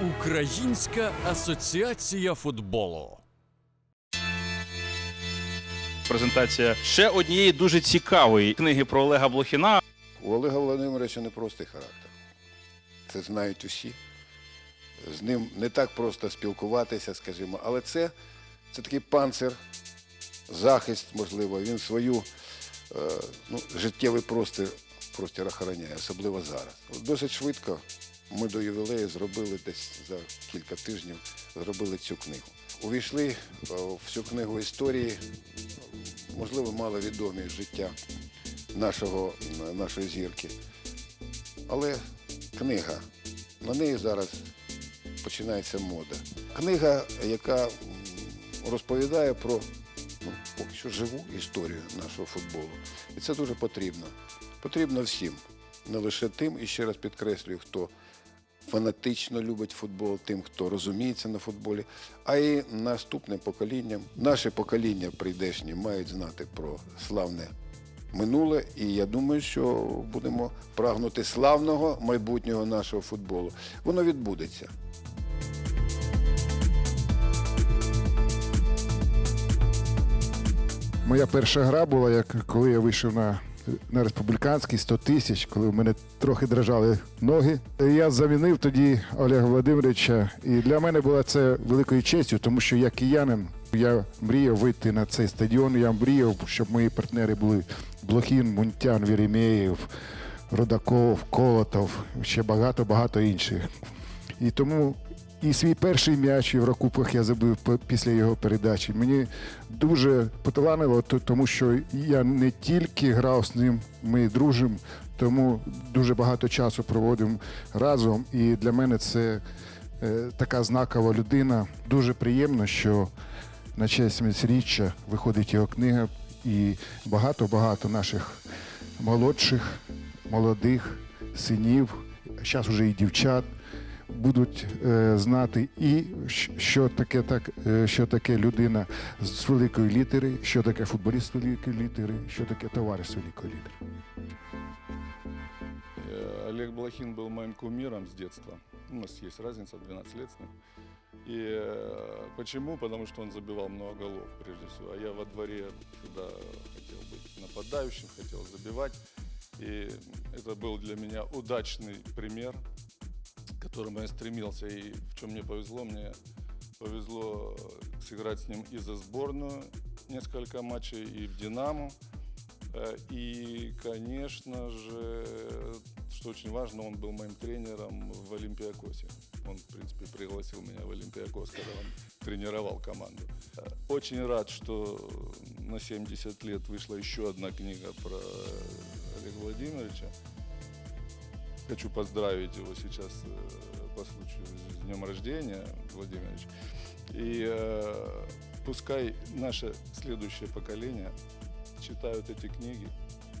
Українська асоціація футболу. презентація ще однієї дуже цікавої книги про Олега Блохіна. У Олега Володимировича непростий характер. Це знають усі. З ним не так просто спілкуватися, скажімо, але це, це такий панцир, захист, можливо. Він свою е, ну, життєвий простір, простір охороняє, особливо зараз. Досить швидко ми до ювілею зробили десь за кілька тижнів зробили цю книгу. Увійшли е, в цю книгу історії, можливо, маловідомі з життя нашого, нашої зірки. Але книга, на неї зараз починається мода. Книга, яка розповідає про ну, поки що живу історію нашого футболу. І це дуже потрібно. Потрібно всім, не лише тим, і ще раз підкреслюю, хто фанатично любить футбол, тим, хто розуміється на футболі, а і наступне покоління, наше покоління прийдешні мають знати про славне минуле, і я думаю, що будемо прагнути славного майбутнього нашого футболу. Воно відбудеться. Моя перша гра була, як коли я вийшов на, на республіканський 100 тисяч, коли в мене трохи дрожали ноги. Я замінив тоді Олега Володимировича, і для мене була це великою честю, тому що я киянин. Я мріяв вийти на цей стадіон. Я мріяв, щоб мої партнери були Блохін, Мунтян, Вєремєєв, Родаков, Колотов, ще багато-багато інших. І тому і свій перший м'яч в Єврокубках я забив після його передачі. Мені дуже поталанило, тому що я не тільки грав з ним, ми дружимо, тому дуже багато часу проводимо разом. І для мене це е, така знакова людина. Дуже приємно, що на честь 70-річчя виходить його книга, і багато-багато наших молодших, молодих синів, зараз вже і дівчат будуть е, знати і щ- що таке так, е, що таке людина з великої літери, що таке футболіст з великої літери, що таке товариш з великої літери. Э, Олег Блохин был моим кумиром с детства. У нас есть разница, 12 лет с ним. И э, почему? Потому что он забивал много голов, прежде всего. А я во дворе всегда хотел быть нападающим, хотел забивать. И это был для меня удачный пример, к которому я стремился. И в чем мне повезло, мне повезло сыграть с ним и за сборную несколько матчей, и в «Динамо». Э, И, конечно же, что очень важно, он был моим тренером в Олимпиакосе. Он, в принципе, пригласил меня в Олимпиакос, когда он тренировал команду. Э, Очень рад, что на 70 лет вышла еще одна книга про Олега Владимировича. Хочу поздравить его сейчас э, по случаю с днем рождения, Владимирович. И э, пускай наше следующее поколение читают эти книги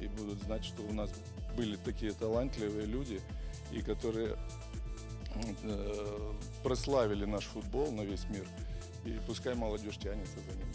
и будут знать, что у нас были такие талантливые люди, и которые э, прославили наш футбол на весь мир. И пускай молодежь тянется за ними.